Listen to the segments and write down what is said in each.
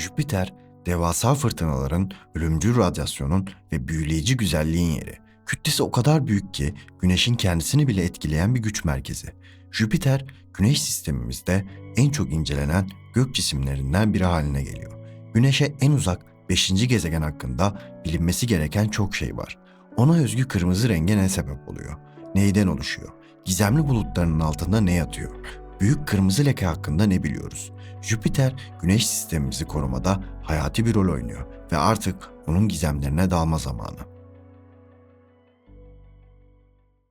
Jüpiter, devasa fırtınaların, ölümcül radyasyonun ve büyüleyici güzelliğin yeri. Kütlesi o kadar büyük ki Güneş'in kendisini bile etkileyen bir güç merkezi. Jüpiter, Güneş sistemimizde en çok incelenen gök cisimlerinden biri haline geliyor. Güneş'e en uzak 5. gezegen hakkında bilinmesi gereken çok şey var. Ona özgü kırmızı renge ne sebep oluyor? Neyden oluşuyor? Gizemli bulutlarının altında ne yatıyor? Büyük kırmızı leke hakkında ne biliyoruz? Jüpiter, Güneş sistemimizi korumada hayati bir rol oynuyor ve artık onun gizemlerine dalma zamanı.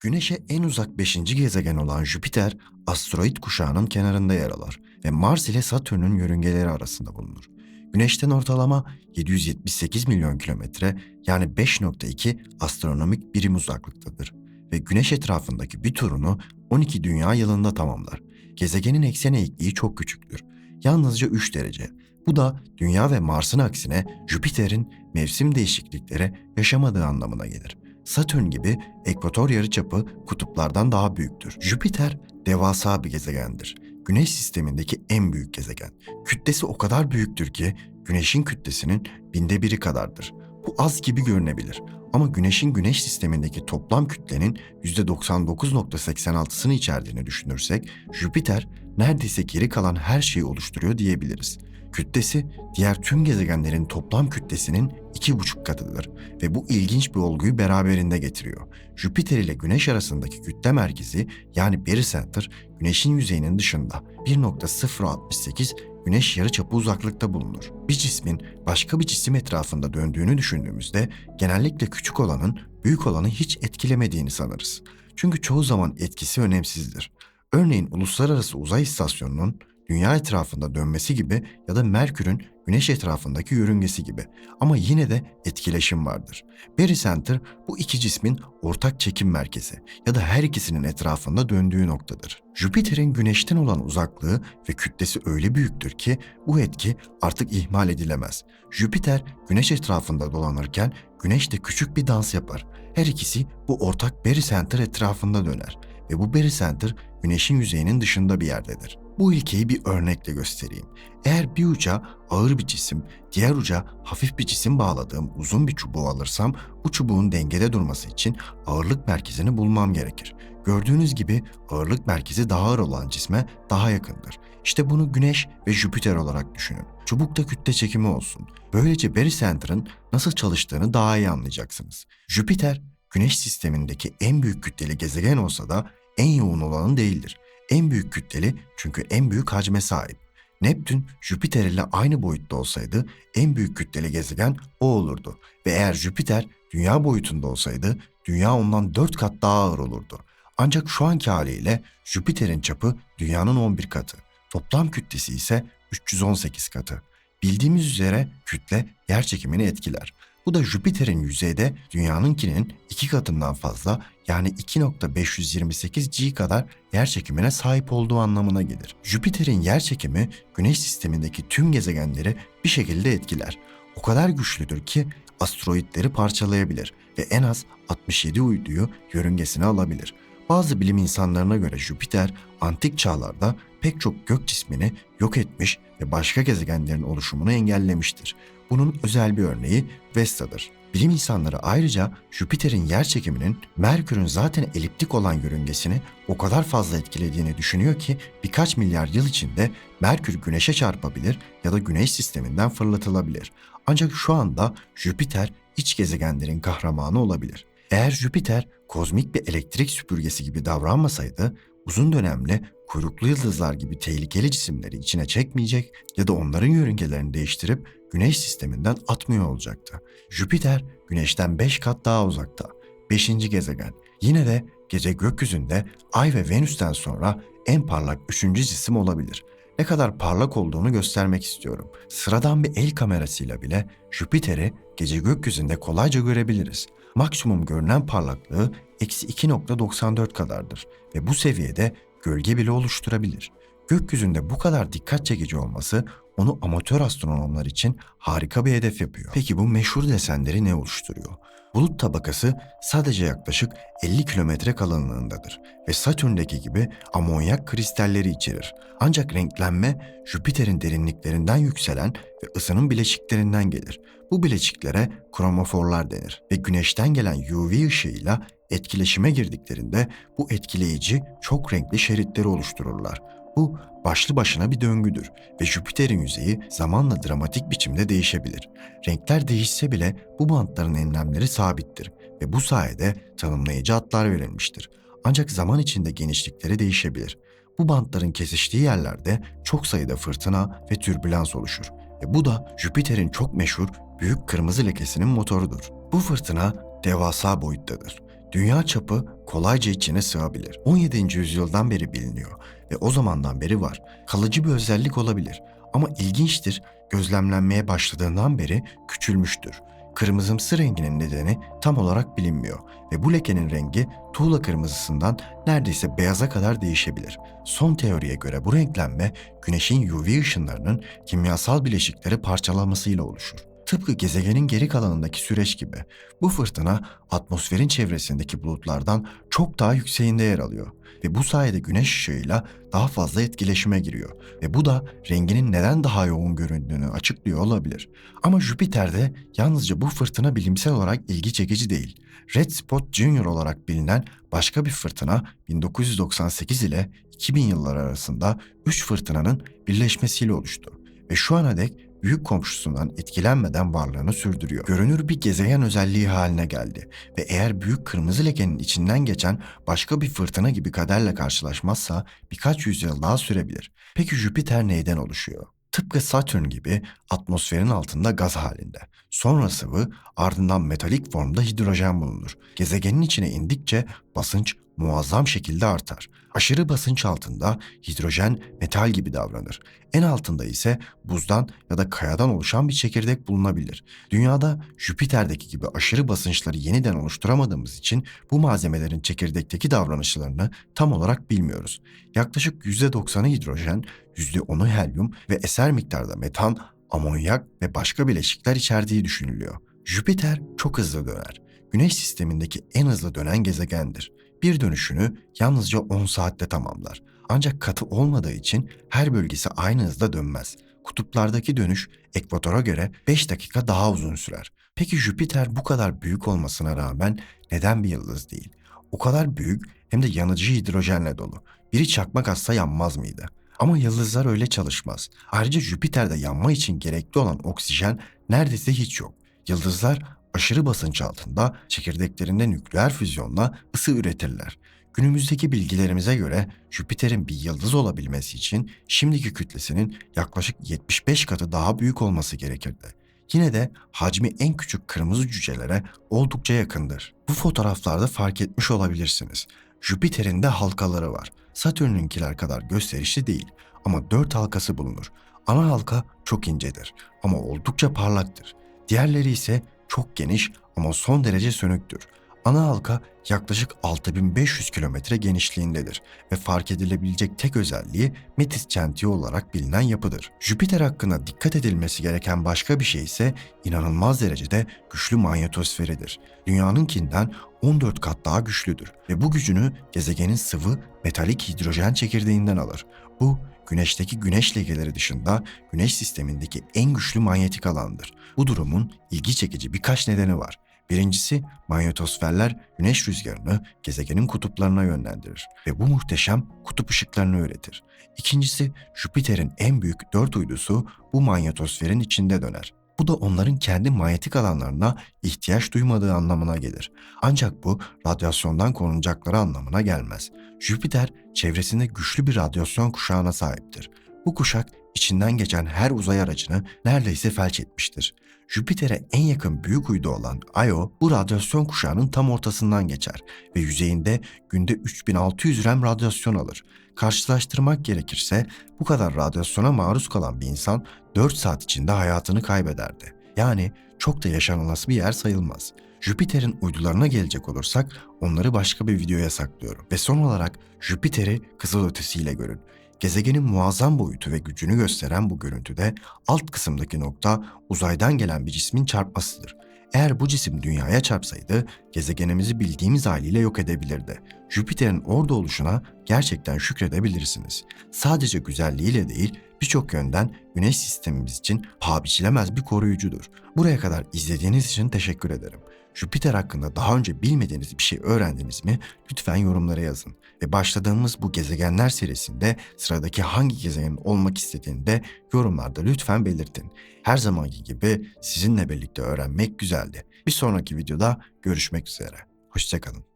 Güneş'e en uzak 5. gezegen olan Jüpiter, asteroid kuşağının kenarında yer alır ve Mars ile Satürn'ün yörüngeleri arasında bulunur. Güneş'ten ortalama 778 milyon kilometre yani 5.2 astronomik birim uzaklıktadır ve Güneş etrafındaki bir turunu 12 dünya yılında tamamlar. Gezegenin eksen eğikliği çok küçüktür. Yalnızca 3 derece. Bu da Dünya ve Mars'ın aksine Jüpiter'in mevsim değişiklikleri yaşamadığı anlamına gelir. Satürn gibi ekvator yarıçapı kutuplardan daha büyüktür. Jüpiter devasa bir gezegendir. Güneş sistemindeki en büyük gezegen. Kütlesi o kadar büyüktür ki Güneş'in kütlesinin binde biri kadardır. Bu az gibi görünebilir ama Güneş'in Güneş sistemindeki toplam kütlenin %99.86'sını içerdiğini düşünürsek Jüpiter neredeyse geri kalan her şeyi oluşturuyor diyebiliriz. Kütlesi diğer tüm gezegenlerin toplam kütlesinin iki buçuk katıdır ve bu ilginç bir olguyu beraberinde getiriyor. Jüpiter ile Güneş arasındaki kütle merkezi yani Barycenter Güneş'in yüzeyinin dışında 1.068 Güneş yarıçapı uzaklıkta bulunur. Bir cismin başka bir cisim etrafında döndüğünü düşündüğümüzde genellikle küçük olanın büyük olanı hiç etkilemediğini sanırız. Çünkü çoğu zaman etkisi önemsizdir. Örneğin Uluslararası Uzay İstasyonu'nun Dünya etrafında dönmesi gibi ya da Merkür'ün Güneş etrafındaki yörüngesi gibi. Ama yine de etkileşim vardır. Barycenter bu iki cismin ortak çekim merkezi ya da her ikisinin etrafında döndüğü noktadır. Jüpiter'in Güneş'ten olan uzaklığı ve kütlesi öyle büyüktür ki bu etki artık ihmal edilemez. Jüpiter Güneş etrafında dolanırken Güneş de küçük bir dans yapar. Her ikisi bu ortak Barycenter etrafında döner ve bu Barycenter Güneş'in yüzeyinin dışında bir yerdedir. Bu ilkeyi bir örnekle göstereyim. Eğer bir uca ağır bir cisim, diğer uca hafif bir cisim bağladığım uzun bir çubuğu alırsam bu çubuğun dengede durması için ağırlık merkezini bulmam gerekir. Gördüğünüz gibi ağırlık merkezi daha ağır olan cisme daha yakındır. İşte bunu Güneş ve Jüpiter olarak düşünün. Çubukta kütle çekimi olsun. Böylece Barycenter'ın nasıl çalıştığını daha iyi anlayacaksınız. Jüpiter, Güneş sistemindeki en büyük kütleli gezegen olsa da en yoğun olanı değildir. En büyük kütleli çünkü en büyük hacme sahip. Neptün, Jüpiter ile aynı boyutta olsaydı en büyük kütleli gezegen o olurdu. Ve eğer Jüpiter dünya boyutunda olsaydı dünya ondan 4 kat daha ağır olurdu. Ancak şu anki haliyle Jüpiter'in çapı dünyanın 11 katı. Toplam kütlesi ise 318 katı. Bildiğimiz üzere kütle yer çekimini etkiler. Bu da Jüpiter'in yüzeyde dünyanınkinin iki katından fazla yani 2.528 G kadar yer çekimine sahip olduğu anlamına gelir. Jüpiter'in yer çekimi Güneş sistemindeki tüm gezegenleri bir şekilde etkiler. O kadar güçlüdür ki asteroidleri parçalayabilir ve en az 67 uyduyu yörüngesine alabilir. Bazı bilim insanlarına göre Jüpiter antik çağlarda pek çok gök cismini yok etmiş ve başka gezegenlerin oluşumunu engellemiştir. Bunun özel bir örneği Vesta'dır. Bilim insanları ayrıca Jüpiter'in yer çekiminin Merkür'ün zaten eliptik olan yörüngesini o kadar fazla etkilediğini düşünüyor ki birkaç milyar yıl içinde Merkür Güneş'e çarpabilir ya da Güneş sisteminden fırlatılabilir. Ancak şu anda Jüpiter iç gezegenlerin kahramanı olabilir. Eğer Jüpiter kozmik bir elektrik süpürgesi gibi davranmasaydı uzun dönemli kuyruklu yıldızlar gibi tehlikeli cisimleri içine çekmeyecek ya da onların yörüngelerini değiştirip Güneş sisteminden atmıyor olacaktı. Jüpiter Güneş'ten 5 kat daha uzakta. 5. gezegen. Yine de gece gökyüzünde Ay ve Venüs'ten sonra en parlak 3. cisim olabilir. Ne kadar parlak olduğunu göstermek istiyorum. Sıradan bir el kamerasıyla bile Jüpiter'i gece gökyüzünde kolayca görebiliriz. Maksimum görünen parlaklığı eksi 2.94 kadardır ve bu seviyede gölge bile oluşturabilir. Gökyüzünde bu kadar dikkat çekici olması onu amatör astronomlar için harika bir hedef yapıyor. Peki bu meşhur desenleri ne oluşturuyor? Bulut tabakası sadece yaklaşık 50 kilometre kalınlığındadır ve Satürn'deki gibi amonyak kristalleri içerir. Ancak renklenme Jüpiter'in derinliklerinden yükselen ve ısının bileşiklerinden gelir. Bu bileşiklere kromoforlar denir ve güneşten gelen UV ışığıyla etkileşime girdiklerinde bu etkileyici çok renkli şeritleri oluştururlar. Bu başlı başına bir döngüdür ve Jüpiter'in yüzeyi zamanla dramatik biçimde değişebilir. Renkler değişse bile bu bantların enlemleri sabittir ve bu sayede tanımlayıcı adlar verilmiştir. Ancak zaman içinde genişlikleri değişebilir. Bu bantların kesiştiği yerlerde çok sayıda fırtına ve türbülans oluşur ve bu da Jüpiter'in çok meşhur büyük kırmızı lekesinin motorudur. Bu fırtına devasa boyuttadır. Dünya çapı kolayca içine sığabilir. 17. yüzyıldan beri biliniyor ve o zamandan beri var. Kalıcı bir özellik olabilir ama ilginçtir gözlemlenmeye başladığından beri küçülmüştür. Kırmızımsı renginin nedeni tam olarak bilinmiyor ve bu lekenin rengi tuğla kırmızısından neredeyse beyaza kadar değişebilir. Son teoriye göre bu renklenme güneşin UV ışınlarının kimyasal bileşikleri parçalamasıyla oluşur. Tıpkı gezegenin geri kalanındaki süreç gibi bu fırtına atmosferin çevresindeki bulutlardan çok daha yükseğinde yer alıyor ve bu sayede güneş ışığıyla daha fazla etkileşime giriyor ve bu da renginin neden daha yoğun göründüğünü açıklıyor olabilir. Ama Jüpiter'de yalnızca bu fırtına bilimsel olarak ilgi çekici değil. Red Spot Junior olarak bilinen başka bir fırtına 1998 ile 2000 yılları arasında 3 fırtınanın birleşmesiyle oluştu ve şu ana dek büyük komşusundan etkilenmeden varlığını sürdürüyor. Görünür bir gezegen özelliği haline geldi ve eğer büyük kırmızı lekenin içinden geçen başka bir fırtına gibi kaderle karşılaşmazsa birkaç yüzyıl daha sürebilir. Peki Jüpiter neyden oluşuyor? Tıpkı Satürn gibi atmosferin altında gaz halinde. Sonra sıvı, ardından metalik formda hidrojen bulunur. Gezegenin içine indikçe basınç muazzam şekilde artar. Aşırı basınç altında hidrojen metal gibi davranır. En altında ise buzdan ya da kayadan oluşan bir çekirdek bulunabilir. Dünyada Jüpiter'deki gibi aşırı basınçları yeniden oluşturamadığımız için bu malzemelerin çekirdekteki davranışlarını tam olarak bilmiyoruz. Yaklaşık %90'ı hidrojen, %10'u helyum ve eser miktarda metan, amonyak ve başka bileşikler içerdiği düşünülüyor. Jüpiter çok hızlı döner. Güneş sistemindeki en hızlı dönen gezegendir. Bir dönüşünü yalnızca 10 saatte tamamlar. Ancak katı olmadığı için her bölgesi aynı hızda dönmez. Kutuplardaki dönüş ekvatora göre 5 dakika daha uzun sürer. Peki Jüpiter bu kadar büyük olmasına rağmen neden bir yıldız değil? O kadar büyük hem de yanıcı hidrojenle dolu. Biri çakmak atsa yanmaz mıydı? Ama yıldızlar öyle çalışmaz. Ayrıca Jüpiter'de yanma için gerekli olan oksijen neredeyse hiç yok. Yıldızlar aşırı basınç altında çekirdeklerinde nükleer füzyonla ısı üretirler. Günümüzdeki bilgilerimize göre Jüpiter'in bir yıldız olabilmesi için şimdiki kütlesinin yaklaşık 75 katı daha büyük olması gerekirdi. Yine de hacmi en küçük kırmızı cücelere oldukça yakındır. Bu fotoğraflarda fark etmiş olabilirsiniz. Jüpiter'in de halkaları var. Satürn'ünkiler kadar gösterişli değil ama dört halkası bulunur. Ana halka çok incedir ama oldukça parlaktır. Diğerleri ise çok geniş ama son derece sönüktür. Ana halka yaklaşık 6500 kilometre genişliğindedir ve fark edilebilecek tek özelliği Metis çentiği olarak bilinen yapıdır. Jüpiter hakkında dikkat edilmesi gereken başka bir şey ise inanılmaz derecede güçlü manyetosferidir. Dünyanınkinden 14 kat daha güçlüdür ve bu gücünü gezegenin sıvı metalik hidrojen çekirdeğinden alır. Bu güneşteki güneş lekeleri dışında güneş sistemindeki en güçlü manyetik alandır. Bu durumun ilgi çekici birkaç nedeni var. Birincisi manyetosferler güneş rüzgarını gezegenin kutuplarına yönlendirir ve bu muhteşem kutup ışıklarını üretir. İkincisi Jüpiter'in en büyük dört uydusu bu manyetosferin içinde döner. Bu da onların kendi manyetik alanlarına ihtiyaç duymadığı anlamına gelir. Ancak bu radyasyondan korunacakları anlamına gelmez. Jüpiter çevresinde güçlü bir radyasyon kuşağına sahiptir. Bu kuşak içinden geçen her uzay aracını neredeyse felç etmiştir. Jüpiter'e en yakın büyük uydu olan Io bu radyasyon kuşağının tam ortasından geçer ve yüzeyinde günde 3600 rem radyasyon alır. Karşılaştırmak gerekirse bu kadar radyasyona maruz kalan bir insan 4 saat içinde hayatını kaybederdi. Yani çok da yaşanılası bir yer sayılmaz. Jüpiter'in uydularına gelecek olursak onları başka bir videoya saklıyorum. Ve son olarak Jüpiter'i kızıl ötesiyle görün. Gezegenin muazzam boyutu ve gücünü gösteren bu görüntüde alt kısımdaki nokta uzaydan gelen bir cismin çarpmasıdır. Eğer bu cisim dünyaya çarpsaydı gezegenimizi bildiğimiz haliyle yok edebilirdi. Jüpiter'in orada oluşuna gerçekten şükredebilirsiniz. Sadece güzelliğiyle değil birçok yönden güneş sistemimiz için paha biçilemez bir koruyucudur. Buraya kadar izlediğiniz için teşekkür ederim. Jüpiter hakkında daha önce bilmediğiniz bir şey öğrendiniz mi? Lütfen yorumlara yazın. Ve başladığımız bu gezegenler serisinde sıradaki hangi gezegenin olmak istediğini de yorumlarda lütfen belirtin. Her zamanki gibi sizinle birlikte öğrenmek güzeldi. Bir sonraki videoda görüşmek üzere. Hoşçakalın.